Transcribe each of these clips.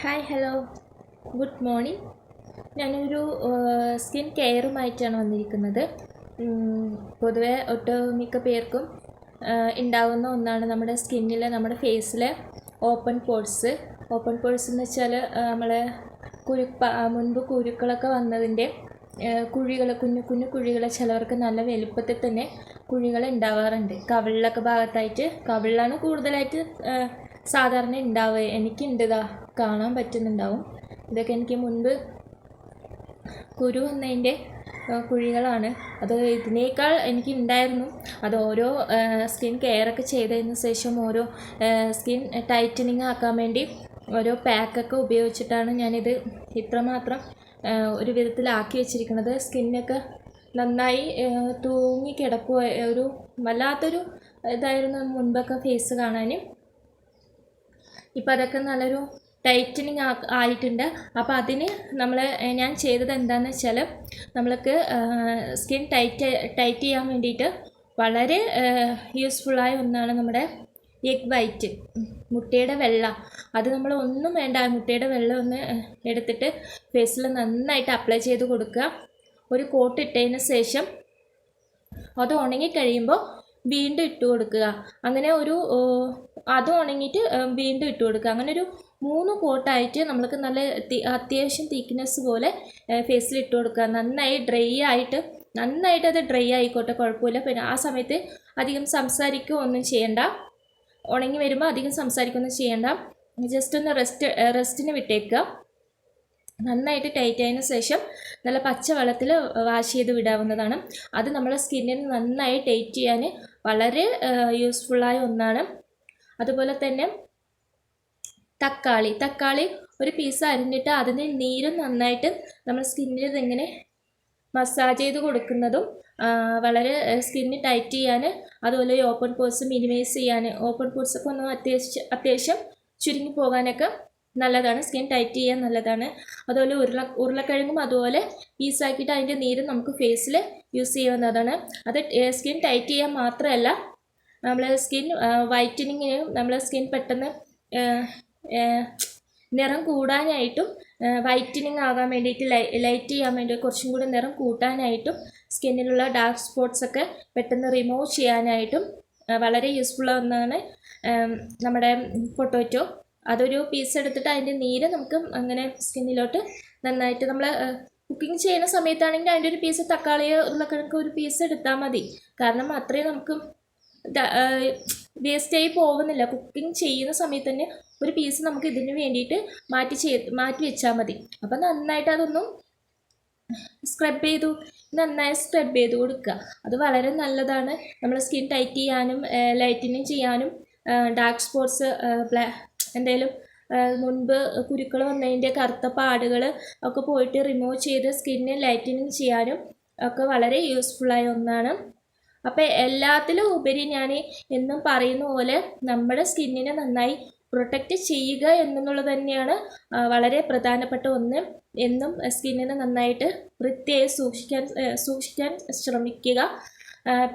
Hi hello good morning ഞാനൊരു skin കെയറുമായിട്ടാണ് വന്നിരിക്കുന്നത്. പൊതുവേ ഒട്ടുമിക്ക പേർക്കും ഉണ്ടാകുന്ന ഒന്നാണ് നമ്മുടെ സ്കിന്നിലെ നമ്മുടെ ഫേസിലെ ഓപ്പൺ പോർട്സ് ഓപ്പൺ പോർട്സ് എന്ന് വെച്ചാൽ നമ്മളെ കുരുപ്പ മുൻപ് കുരുക്കളൊക്കെ വന്നതിന്റെ കുഴികൾ കുഞ്ഞു കുഞ്ഞു കുഴികൾ ചിലവർക്ക് നല്ല വലുപ്പത്തിൽ തന്നെ കുഴികൾ ഉണ്ടാവാറുണ്ട് കവിളിലൊക്കെ ഭാഗത്തായിട്ട് കവിളിലാണ് കൂടുതലായിട്ട് സാധാരണ ഉണ്ടാവുക എനിക്കുണ്ട് ഇതാ കാണാൻ പറ്റുന്നുണ്ടാവും. ഇതൊക്കെ എനിക്ക് മുൻപ് കുരു വന്നതിന്റെ കുഴികളാണ്. അത് ഇതിനേക്കാൾ എനിക്ക് ഉണ്ടായിരുന്നു അത് ഓരോ സ്കിൻ കെയറൊക്കെ ചെയ്തതിന് ശേഷം ഓരോ സ്കിൻ ടൈറ്റനിങ് ആക്കാൻ വേണ്ടി ഓരോ പാക്കൊക്കെ ഉപയോഗിച്ചിട്ടാണ് ഞാനിത് ഇത്രമാത്രം ഒരു വിധത്തിലാക്കി വെച്ചിരിക്കുന്നത് സ്കിന്നൊക്കെ നന്നായി തൂങ്ങി കിടക്കുക ഒരു വല്ലാത്തൊരു ഇതായിരുന്നു മുൻപൊക്കെ ഫേസ് കാണാൻ ഇപ്പം അതൊക്കെ നല്ലൊരു ടൈറ്റനിങ് ആയിട്ടുണ്ട്. അപ്പോൾ അതിന് നമ്മൾ ഞാൻ ചെയ്തത് എന്താണെന്ന് വെച്ചാൽ നമ്മൾക്ക് സ്കിൻ ടൈറ്റ് ടൈറ്റ് ചെയ്യാൻ വേണ്ടിയിട്ട് വളരെ യൂസ്ഫുള്ളായ ഒന്നാണ് നമ്മുടെ എഗ് വൈറ്റ് മുട്ടയുടെ വെള്ള. അത് നമ്മൾ ഒന്നും വേണ്ട മുട്ടയുടെ വെള്ളം ഒന്ന് എടുത്തിട്ട് ഫേസിൽ നന്നായിട്ട് അപ്ലൈ ചെയ്ത് കൊടുക്കുക. ഒരു കോട്ട് ഇട്ടതിന് ശേഷം അത് ഉണങ്ങി കഴിയുമ്പോൾ വീണ്ടും ഇട്ട് കൊടുക്കുക. അങ്ങനെ ഒരു അത് ഉണങ്ങിയിട്ട് വീണ്ടും ഇട്ട് കൊടുക്കുക. അങ്ങനെ ഒരു മൂന്ന് കോട്ടായിട്ട് നമ്മൾക്ക് നല്ല അത്യാവശ്യം തിക്നെസ് പോലെ ഫേസിൽ ഇട്ട് കൊടുക്കുക. നന്നായി ഡ്രൈ ആയിട്ട് നന്നായിട്ട് അത് ഡ്രൈ ആയിക്കോട്ടെ കുഴപ്പമില്ല. പിന്നെ ആ സമയത്ത് അധികം സംസാരിക്കുകയോ ഒന്നും ചെയ്യണ്ട. ഉണങ്ങി വരുമ്പോൾ അധികം സംസാരിക്കുകയൊന്നും ചെയ്യണ്ട. ജസ്റ്റ് ഒന്ന് റെസ്റ്റ് റെസ്റ്റിന് വിട്ടേക്കുക. നന്നായിട്ട് ടൈറ്റ് ആയതിനു ശേഷം നല്ല പച്ച വെള്ളത്തിൽ വാഷ് ചെയ്ത് വിടാവുന്നതാണ്. അത് നമ്മുടെ സ്കിന്നിന് നന്നായി ടൈറ്റ് ചെയ്യാൻ വളരെ യൂസ്ഫുള്ളായ ഒന്നാണ്. അതുപോലെ തന്നെ തക്കാളി. തക്കാളി ഒരു പീസ് അരിഞ്ഞിട്ട് അതിന് നീരും നന്നായിട്ട് നമ്മൾ സ്കിന്നിൽ ഇതിങ്ങനെ മസാജ് ചെയ്ത് കൊടുക്കുന്നതും വളരെ സ്കിന്ന് ടൈറ്റ് ചെയ്യാൻ അതുപോലെ ഓപ്പൺ പോർട്സ് മിനിമൈസ് ചെയ്യാൻ ഓപ്പൺ പോസ് ഒക്കെ ഒന്ന് അത്യാവശ്യം അത്യാവശ്യം ചുരുങ്ങി പോകാനൊക്കെ നല്ലതാണ്. സ്കിൻ ടൈറ്റ് ചെയ്യാൻ നല്ലതാണ്. അതുപോലെ ഉരുള ഉരുളക്കിഴങ്ങും അതുപോലെ പീസാക്കിയിട്ട് അതിന്റെ നീര് നമുക്ക് ഫേസിൽ യൂസ് ചെയ്യാവുന്നതാണ്. അത് സ്കിൻ ടൈറ്റ് ചെയ്യാൻ മാത്രമല്ല നമ്മൾ സ്കിൻ വൈറ്റനിങ്ങിനും നമ്മൾ സ്കിൻ പെട്ടെന്ന് നിറം കൂടാനായിട്ടും വൈറ്റനിങ് ആകാൻ വേണ്ടിയിട്ട് ലൈറ്റ് ചെയ്യാൻ വേണ്ടി കുറച്ചും കൂടി നിറം കൂട്ടാനായിട്ടും സ്കിന്നിലുള്ള ഡാർക്ക് സ്പോട്ട്സ് ഒക്കെ പെട്ടെന്ന് റിമൂവ് ചെയ്യാനായിട്ടും വളരെ യൂസ്ഫുൾ ഒന്നാണ് നമ്മുടെ പൊട്ടോറ്റോ. അതൊരു പീസ് എടുത്തിട്ട് അതിന്റെ നീര് നമുക്ക് അങ്ങനെ സ്കിന്നിലോട്ട് നന്നായിട്ട് നമ്മൾ കുക്കിംഗ് ചെയ്യുന്ന സമയത്താണെങ്കിൽ അതിന്റെ ഒരു പീസ് തക്കാളിയോ ഉരുളക്കിഴങ്ങ് ഒരു പീസ് എടുത്താൽ മതി. കാരണം അത്രയും നമുക്ക് വേസ്റ്റായി പോകുന്നില്ല. കുക്കിംഗ് ചെയ്യുന്ന സമയത്ത് തന്നെ ഒരു പീസ് നമുക്ക് ഇതിന് വേണ്ടിയിട്ട് മാറ്റി ചെയ് മാറ്റി വെച്ചാൽ മതി. അപ്പം നന്നായിട്ട് അതൊന്നും സ്ക്രബ് ചെയ്തു നന്നായി സ്ക്രബ് ചെയ്ത് കൊടുക്കുക. അത് വളരെ നല്ലതാണ്. നമ്മുടെ സ്കിൻ ടൈറ്റ് ചെയ്യാനും ലൈറ്റനിങ് ചെയ്യാനും ഡാർക്ക് സ്പോട്ട്സ് എന്തെങ്കിലും മുൻപ് കുരുക്കൾ വന്നതിന്റെ കറുത്ത പാടുകൾ ഒക്കെ പോയിട്ട് റിമൂവ് ചെയ്ത് സ്കിന്നെ ലൈറ്റനിങ് ചെയ്യാനും ഒക്കെ വളരെ യൂസ്ഫുള്ളായ ഒന്നാണ്. അപ്പോൾ എല്ലാത്തിലും ഉപരി ഞാൻ എന്നും പറയുന്ന പോലെ നമ്മുടെ സ്കിന്നിനെ നന്നായി പ്രൊട്ടക്റ്റ് ചെയ്യുക എന്നുള്ളത് തന്നെയാണ് വളരെ പ്രധാനപ്പെട്ട ഒന്ന്. എന്നും സ്കിന്നിനെ നന്നായിട്ട് വൃത്തിയായി സൂക്ഷിക്കാൻ സൂക്ഷിക്കാൻ ശ്രമിക്കുക.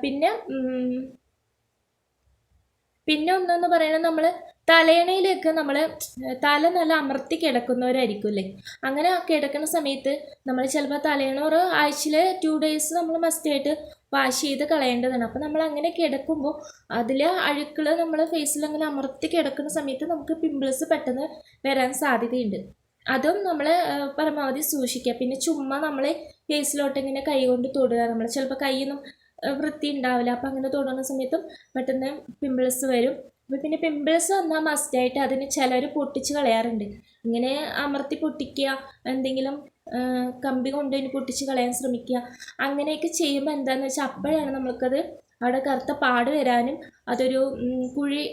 പിന്നെ പിന്നെ ഒന്നെന്ന് പറയുന്നത് നമ്മൾ തലയണയിലേക്ക് നമ്മൾ തല നല്ല അമർത്തി കിടക്കുന്നവരായിരിക്കുമല്ലേ? അങ്ങനെ കിടക്കുന്ന സമയത്ത് നമ്മൾ ചിലപ്പോൾ തലയണ ഒരു ആഴ്ചയിൽ ടു ഡേയ്സ് നമ്മൾ മസ്റ്റായിട്ട് വാഷ് ചെയ്ത് കളയേണ്ടതാണ്. അപ്പോൾ നമ്മൾ അങ്ങനെ കിടക്കുമ്പോൾ അതിൽ അഴുക്കൾ നമ്മൾ ഫേസിൽ അങ്ങനെ അമർത്തി കിടക്കുന്ന സമയത്ത് നമുക്ക് പിമ്പിൾസ് പെട്ടെന്ന് വരാൻ സാധ്യതയുണ്ട്. അതും നമ്മൾ പരമാവധി സൂക്ഷിക്കുക. പിന്നെ ചുമ്മാ നമ്മൾ ഫേസിലോട്ട് ഇങ്ങനെ കൈ കൊണ്ട് തൊടുക. നമ്മൾ ചിലപ്പോൾ കൈയൊന്നും വൃത്തി ഉണ്ടാവില്ല. അപ്പം അങ്ങനെ തൊടുന്ന സമയത്തും പെട്ടെന്ന് പിമ്പിൾസ് വരും. അപ്പോൾ പിന്നെ പിമ്പിൾസ് വന്നാൽ മസ്റ്റായിട്ട് അതിന് ചിലർ പൊട്ടിച്ച് കളയാറുണ്ട്. ഇങ്ങനെ അമർത്തി പൊട്ടിക്കുക എന്തെങ്കിലും കമ്പി കൊണ്ട് അതിന് പൊട്ടിച്ച് കളയാൻ ശ്രമിക്കുക അങ്ങനെയൊക്കെ ചെയ്യുമ്പോൾ എന്താണെന്ന് വെച്ചാൽ അപ്പോഴാണ് നമ്മൾക്കത് അവിടെ കറുത്ത പാട് വരാനും അതൊരു കുഴി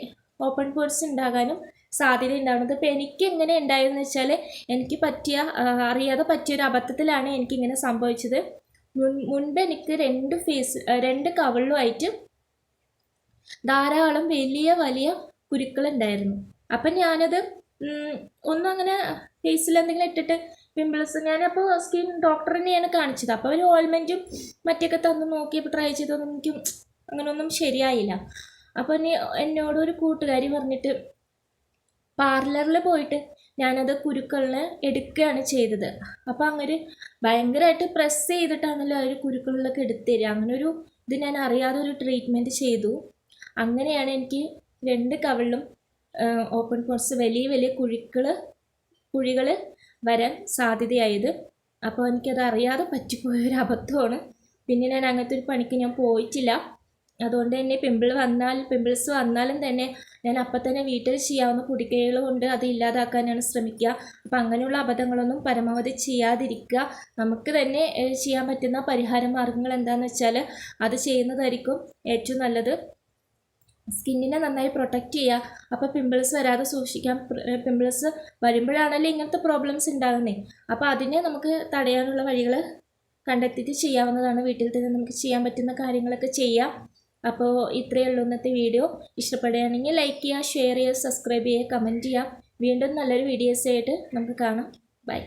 ഓപ്പൺ പോർട്സ് ഉണ്ടാകാനും സാധ്യത ഉണ്ടാകുന്നത്. അപ്പോൾ എനിക്ക് എങ്ങനെ ഉണ്ടായതെന്ന് വെച്ചാൽ എനിക്ക് പറ്റിയ അറിയാതെ പറ്റിയ ഒരു അബദ്ധത്തിലാണ് എനിക്കിങ്ങനെ സംഭവിച്ചത്. മുൻ മുൻപ് എനിക്ക് രണ്ട് ഫേസ് രണ്ട് കവിളിലുമായിട്ട് ധാരാളം വലിയ വലിയ കുരുക്കളുണ്ടായിരുന്നു. അപ്പം ഞാനത് ഒന്നും അങ്ങനെ ഫേസിൽ എന്തെങ്കിലും ഇട്ടിട്ട് പിമ്പിൾസ് ഞാനപ്പോൾ സ്കിൻ ഡോക്ടറിനെയാണ് കാണിച്ചത്. അപ്പോൾ അവർ ഓയിൽമെന്റും മറ്റൊക്കെ തന്നു നോക്കിയപ്പോൾ ട്രൈ ചെയ്തൊന്നും എനിക്ക് അങ്ങനെയൊന്നും ശരിയായില്ല. അപ്പോൾ ഇനി എന്നോട് ഒരു കൂട്ടുകാരി പറഞ്ഞിട്ട് പാർലറിൽ പോയിട്ട് ഞാനത് കുരുക്കളിന് എടുക്കുകയാണ് ചെയ്തത്. അപ്പോൾ അങ്ങനെ ഭയങ്കരമായിട്ട് പ്രസ് ചെയ്തിട്ടാണല്ലോ അവർ കുരുക്കളിലൊക്കെ എടുത്തു തരിക. അങ്ങനെ ഒരു ഇത് ഞാൻ അറിയാതെ ഒരു ട്രീറ്റ്മെന്റ് ചെയ്തു. അങ്ങനെയാണ് എനിക്ക് രണ്ട് കവിളിലും ഓപ്പൺ പോർട്സ് വലിയ വലിയ കുഴികൾ കുഴികൾ വരാൻ സാധ്യതയായത്. അപ്പോൾ എനിക്കത് അറിയാതെ പറ്റിപ്പോയ ഒരു അബദ്ധമാണ്. പിന്നെ ഞാൻ അങ്ങനത്തെ ഒരു പണിക്ക് ഞാൻ പോയിട്ടില്ല. അതുകൊണ്ട് തന്നെ പിമ്പിൾ വന്നാൽ പിമ്പിൾസ് വന്നാലും തന്നെ ഞാൻ അപ്പം തന്നെ വീട്ടിൽ ചെയ്യാവുന്ന പൊടിക്കൈകൾ കൊണ്ട് അത് ഇല്ലാതാക്കാനാണ് ശ്രമിക്കുക. അപ്പം അങ്ങനെയുള്ള അബദ്ധങ്ങളൊന്നും പരമാവധി ചെയ്യാതിരിക്കുക. നമുക്ക് തന്നെ ചെയ്യാൻ പറ്റുന്ന പരിഹാര മാർഗങ്ങൾ എന്താണെന്ന് വെച്ചാൽ അത് ചെയ്യുന്നതായിരിക്കും ഏറ്റവും നല്ലത്. സ്കിന്നിനെ നന്നായി പ്രൊട്ടക്റ്റ് ചെയ്യുക. അപ്പോൾ പിമ്പിൾസ് വരാതെ സൂക്ഷിക്കാം പിമ്പിൾസ് വരുമ്പോഴാണല്ലോ ഇങ്ങനത്തെ പ്രോബ്ലംസ് ഉണ്ടാകുന്നത് അപ്പോൾ അതിനെ നമുക്ക് തടയാനുള്ള വഴികൾ കണ്ടെത്തിയിട്ട് ചെയ്യാവുന്നതാണ്. വീട്ടിൽ തന്നെ നമുക്ക് ചെയ്യാൻ പറ്റുന്ന കാര്യങ്ങളൊക്കെ ചെയ്യാം. അപ്പോൾ ഇത്രയേ ഉള്ളൂ ഇന്നത്തെ വീഡിയോ. ഇഷ്ടപ്പെടുകയാണെങ്കിൽ ലൈക്ക് ചെയ്യുക ഷെയർ ചെയ്യുക സബ്സ്ക്രൈബ് ചെയ്യുക കമന്റ് ചെയ്യുക. വീണ്ടും നല്ലൊരു വീഡിയോസ് ആയിട്ട് നമുക്ക് കാണാം. ബൈ